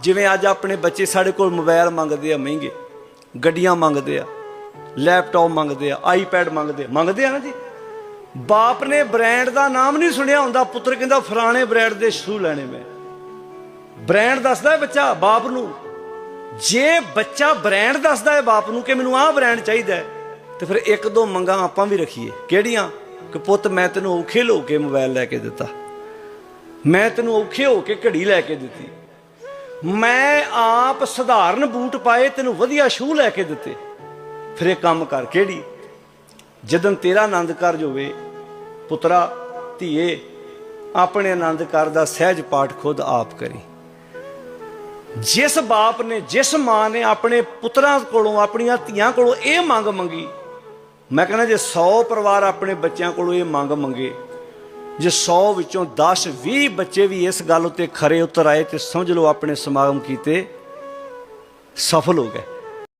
ਜਿਵੇਂ ਅੱਜ ਆਪਣੇ ਬੱਚੇ ਸਾਡੇ ਕੋਲ ਮੋਬਾਈਲ ਮੰਗਦੇ ਆ ਮਹਿੰਗੇ, ਗੱਡੀਆਂ ਮੰਗਦੇ ਆ ਲੈਪਟਾਪ ਮੰਗਦੇ ਆ ਆਈਪੈਡ ਮੰਗਦੇ ਆ ਮੰਗਦੇ ਆ ਨਾ ਜੀ? ਬਾਪ ਨੇ ਬ੍ਰਾਂਡ ਦਾ ਨਾਮ ਨਹੀਂ ਸੁਣਿਆ ਹੁੰਦਾ, ਪੁੱਤਰ ਕਹਿੰਦਾ ਫਲਾਣੇ ਬ੍ਰਾਂਡ ਦੇ ਸ਼ੂ ਲੈਣੇ ਮੈਂ। ਬ੍ਰਾਂਡ ਦੱਸਦਾ ਹੈ ਬੱਚਾ ਬਾਪ ਨੂੰ। ਜੇ ਬੱਚਾ ਬ੍ਰਾਂਡ ਦੱਸਦਾ ਹੈ ਬਾਪ ਨੂੰ ਕਿ ਮੈਨੂੰ ਆਹ ਬ੍ਰਾਂਡ ਚਾਹੀਦਾ ਹੈ, ਤੇ ਫਿਰ ਇੱਕ ਦੋ ਮੰਗਾਂ ਆਪਾਂ ਵੀ ਰੱਖੀਏ। ਕਿਹੜੀਆਂ? ਕਿ ਪੁੱਤ ਮੈਂ ਤੈਨੂੰ ਔਖੇ ਹੋ ਕੇ ਮੋਬਾਈਲ ਲੈ ਕੇ ਦਿੱਤਾ। ਮੈਂ ਤੈਨੂੰ ਔਖੇ ਹੋ ਕੇ ਘੜੀ ਲੈ ਕੇ ਦਿੱਤੀ। ਮੈਂ ਆਪ ਸਧਾਰਨ ਬੂਟ ਪਾਏ, ਤੈਨੂੰ ਵਧੀਆ ਸ਼ੂ ਲੈ ਕੇ ਦਿੱਤੇ। ਫਿਰ ਇਹ ਕੰਮ ਕਰ ਕਿਹੜੀ? ਜਦੋਂ ਤੇਰਾ ਆਨੰਦ ਕਾਰਜ ਹੋਵੇ, ਪੁੱਤਰਾ, ਧੀਏ, ਆਪਣੇ ਆਨੰਦ ਕਾਰਜ ਦਾ ਸਹਿਜ ਪਾਠ ਖੁਦ ਆਪ ਕਰੀ। ਜਿਸ ਬਾਪ ਨੇ, ਜਿਸ ਮਾਂ ਨੇ ਆਪਣੇ ਪੁੱਤਰਾਂ ਕੋਲੋਂ, ਆਪਣੀਆਂ ਧੀਆਂ ਕੋਲੋਂ ਇਹ ਮੰਗ ਮੰਗੀ, ਮੈਂ ਕਹਿੰਦਾ ਜੇ 100 ਪਰਿਵਾਰ ਆਪਣੇ ਬੱਚਿਆਂ ਕੋਲੋਂ ਇਹ ਮੰਗ ਮੰਗੇ ਜੇ 100 ਵਿੱਚੋਂ 10 20 ਬੱਚੇ ਵੀ ਇਸ ਗੱਲ ਉੱਤੇ ਖਰੇ ਉਤਰ ਆਏ ਤੇ ਸਮਝ ਲਓ ਆਪਣੇ ਸਮਾਗਮ ਕੀਤੇ ਸਫਲ ਹੋ ਗਏ।